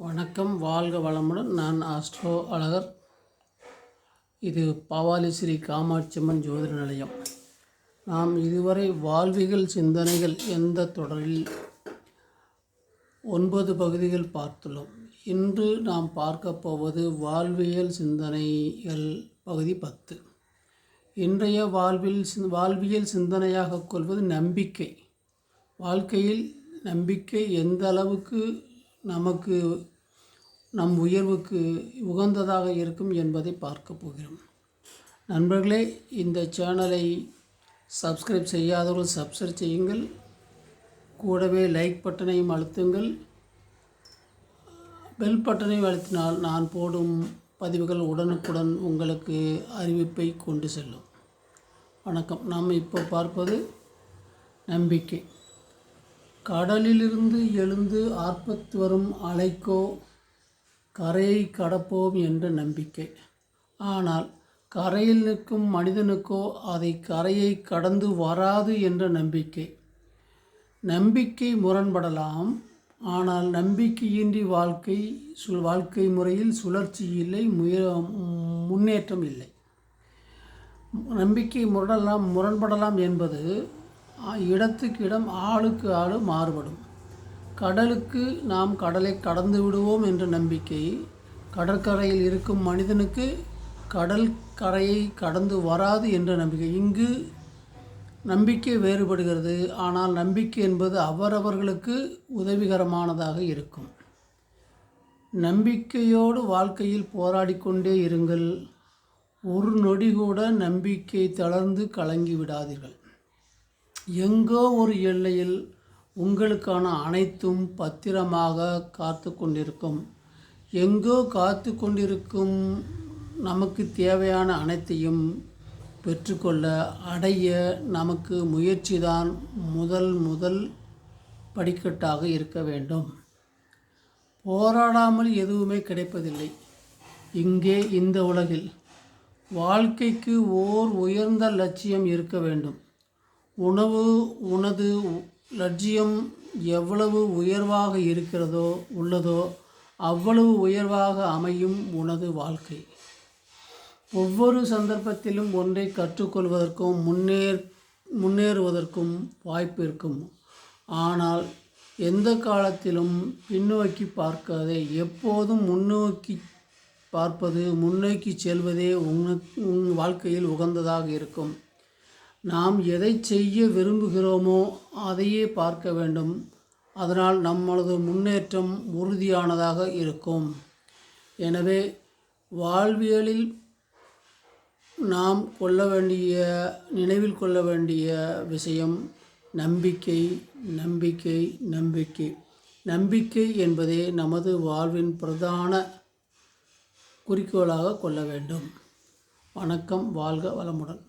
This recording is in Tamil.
வணக்கம் வாழ்க வளமுடன். நான் ஆஸ்ட்ரோ அழகர். இது பவாலி ஸ்ரீ காமாட்சியம்மன் ஜோதிட நிலையம். நாம் இதுவரை வாழ்வியல் சிந்தனைகள் எந்த தொடரில்? ஒன்பது பகுதிகள் பார்த்துள்ளோம். இன்று நாம் பார்க்க போவது வாழ்வியல் சிந்தனைகள் பகுதி பத்து. இன்றைய வாழ்வில் வாழ்வியல் சிந்தனையாக கொள்வது நம்பிக்கை. வாழ்க்கையில் நம்பிக்கை எந்த அளவுக்கு நமக்கு நம் உயர்வுக்கு உகந்ததாக இருக்கும் என்பதை பார்க்க போகிறோம். நண்பர்களே இந்த சேனலை சப்ஸ்கிரைப் செய்யாதவர்கள் சப்ஸ்கிரைப் செய்யுங்கள். கூடவே லைக் பட்டனையும் அழுத்துங்கள். பெல் பட்டனையும் அழுத்தினால் நான் போடும் பதிவுகள் உடனுக்குடன் உங்களுக்கு அறிவிப்பை கொண்டு செல்லும். வணக்கம். நாம் இப்போ பார்ப்பது நம்பிக்கை. கடலிலிருந்து எழுந்து ஆர்ப்பத்து வரும் அலைக்கோ கரையை கடப்போம் என்ற நம்பிக்கை. ஆனால் கரையில் நிற்கும் மனிதனுக்கோ அதை கரையை கடந்து வராது என்ற நம்பிக்கை. நம்பிக்கை முரண்படலாம். ஆனால் நம்பிக்கையின்றி வாழ்க்கை சு வாழ்க்கை முறையில் சுழற்சி இல்லை முய முன்னேற்றம் இல்லை. நம்பிக்கை முரடலாம் முரண்படலாம் என்பது இடத்துக்கு இடம் ஆளுக்கு ஆளு மாறுபடும். கடலுக்கு நாம் கடலை கடந்து விடுவோம் என்ற நம்பிக்கை கடற்கரையில் இருக்கும் மனிதனுக்கு கடல் கரையை கடந்து வராது என்ற நம்பிக்கை. இங்கு நம்பிக்கை வேறுபடுகிறது. ஆனால் நம்பிக்கை என்பது அவரவர்களுக்கு உதவிகரமானதாக இருக்கும். நம்பிக்கையோடு வாழ்க்கையில் போராடிக்கொண்டே இருங்கள். ஒரு நொடி கூட நம்பிக்கை தளர்ந்து கலங்கி விடாதீர்கள். எங்கோ ஒரு எல்லையில் உங்களுக்கான அனைத்தும் பத்திரமாக காத்து கொண்டிருக்கும். எங்கோ காத்து கொண்டிருக்கும் நமக்கு தேவையான அனைத்தையும் பெற்றுக்கொள்ள அடைய நமக்கு முயற்சிதான் முதல் முதல் படிக்கட்டாக இருக்க வேண்டும். போராடாமல் எதுவுமே கிடைப்பதில்லை. இங்கே இந்த உலகில் வாழ்க்கைக்கு ஓர் உயர்ந்த லட்சியம் இருக்க வேண்டும். உணவு உனது லட்சியம் எவ்வளவு உயர்வாக இருக்கிறதோ உள்ளதோ அவ்வளவு உயர்வாக அமையும் உனது வாழ்க்கை. ஒவ்வொரு சந்தர்ப்பத்திலும் ஒன்றை கற்றுக்கொள்வதற்கும் முன்னேற் முன்னேறுவதற்கும் வாய்ப்பு இருக்கும். ஆனால் எந்த காலத்திலும் பின்னோக்கி பார்க்காதே எப்போதும் முன்னோக்கி பார்ப்பது முன்னோக்கி செல்வதே உன் உன் வாழ்க்கையில் உகந்ததாக இருக்கும். நாம் எதை செய்ய விரும்புகிறோமோ அதையே பார்க்க வேண்டும். அதனால் நம்மளது முன்னேற்றம் உறுதியானதாக இருக்கும். எனவே வாழ்வியலில் நாம் கொள்ள வேண்டிய நினைவில் கொள்ள வேண்டிய விஷயம் நம்பிக்கை நம்பிக்கை நம்பிக்கை. நம்பிக்கை என்பதே நமது வாழ்வின் பிரதான குறிக்கோளாக கொள்ள வேண்டும். வணக்கம் வாழ்க வளமுடன்.